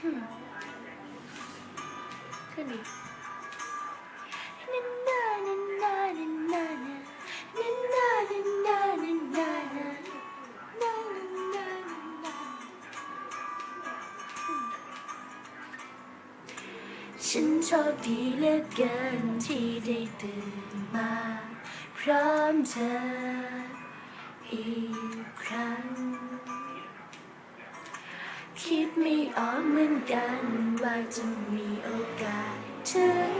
ขึ้นดิฉันโชคดีเหลือเกินที่ได้ตื่นมา พร้อมเธออีกครั้ง คิดไม่ออกเหมือนกันว่าจะมีโอกาสถึง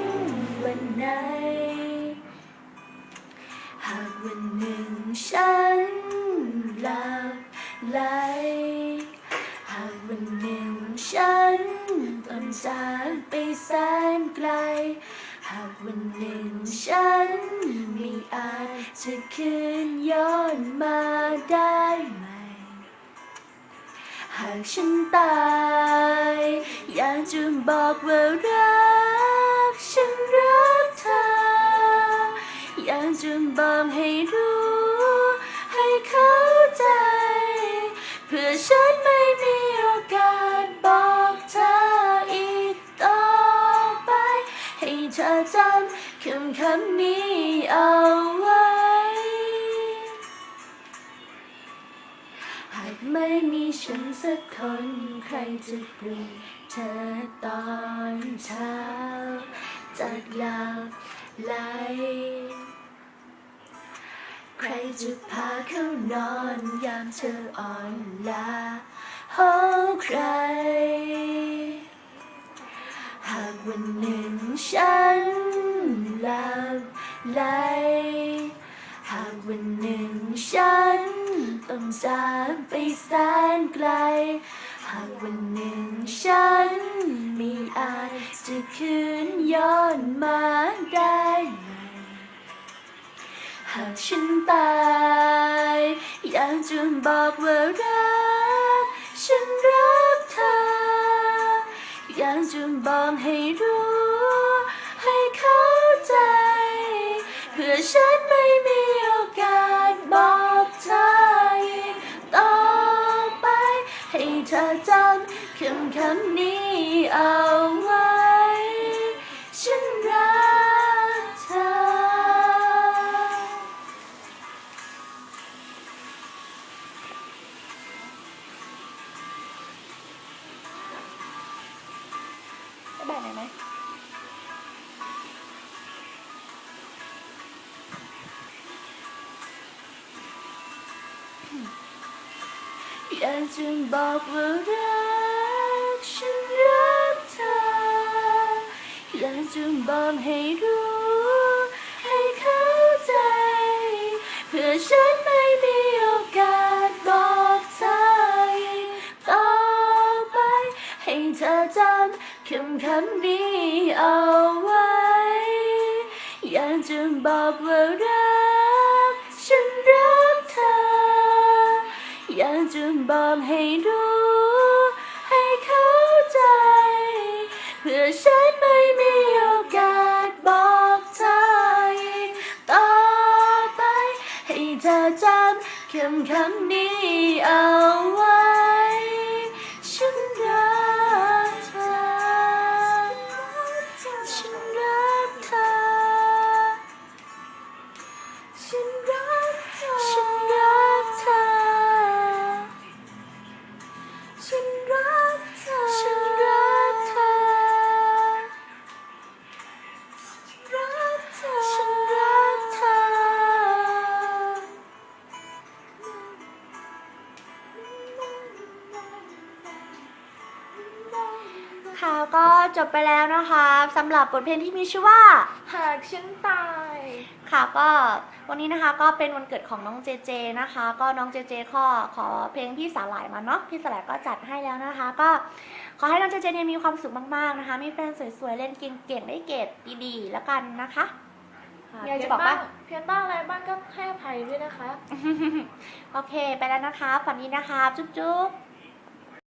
วันไหน หากวันหนึ่งฉันหลับไหล หากวันหนึ่งฉันต้องจากไปแสนไกล หากวันหนึ่งฉันไม่อาจจะคืนย้อนมาได้ไหมากฉันตาย อยากจะบอกว่ารัก ฉันรักเธอ อยากจะบอกให้รู้ ให้เข้าใจ เพื่อฉันไม่มีโอกาสบอกเธออีกต่อไป ให้เธอจำคำคำนี้เอาไว้ ไม่มีฉันสักคนใครจะปลุกเธอตอนเช้าจากหลับไหลใครจะพาเข้านอนยามเธออ่อนล้าห้องใคร หากวันหนึ่งฉันหลับไหลหากวันหนึ่ง ฉัน ต้องจากไปแสนไกล หากวันหนึ่งฉันไม่อาจจะคืนย้อนมาได้ไหมหากฉันตายอยากจะบอกว่ารัก ฉันรักเธออยากจะบอกให้รู้ อจำคำคำนี้เอาไว้ ฉันรักเธอ ได้แบบไหนไหม อยากจะบอกว่ารักฉันรักเธออยากจะบอกให้รู้ ให้เข้าใจ เพื่อฉันไม่มีโอกาสบอกเธออีกต่อไป ให้เธอจำคำคำนี้เอาไว้ อยากจะบอกว่ารัก บอกให้รู้ ให้เข้าใจ เพื่อฉันไม่มีโอกาสบอกเธออีกต่อไป ให้เธอจำคำคำนี้เอา ค่ะก็จบไปแล้วนะคะสำหรับบทเพลงที่มีชื่อว่า หากฉันตาย ค่ะก็วันนี้นะคะก็เป็นวันเกิดของน้องเจเจนะคะ ก็น้องเจเจขอขอเพลงพี่สาหร่ายมาเนาะพี่สาหร่ายก็จัดให้แล้วนะคะ ก็ขอให้น้องเจเจเนี่ยมีความสุขมากๆนะคะ มีแฟนสวยๆเล่นเก่งๆได้เกรดดีๆแล้วกันนะคะอยากจะบอกว่า เพียนบ้างอะไรบ้างก็ให้อภัยด้วยนะคะ โอเคไปแล้วนะคะฝันนี้นะคะ จุ๊บๆ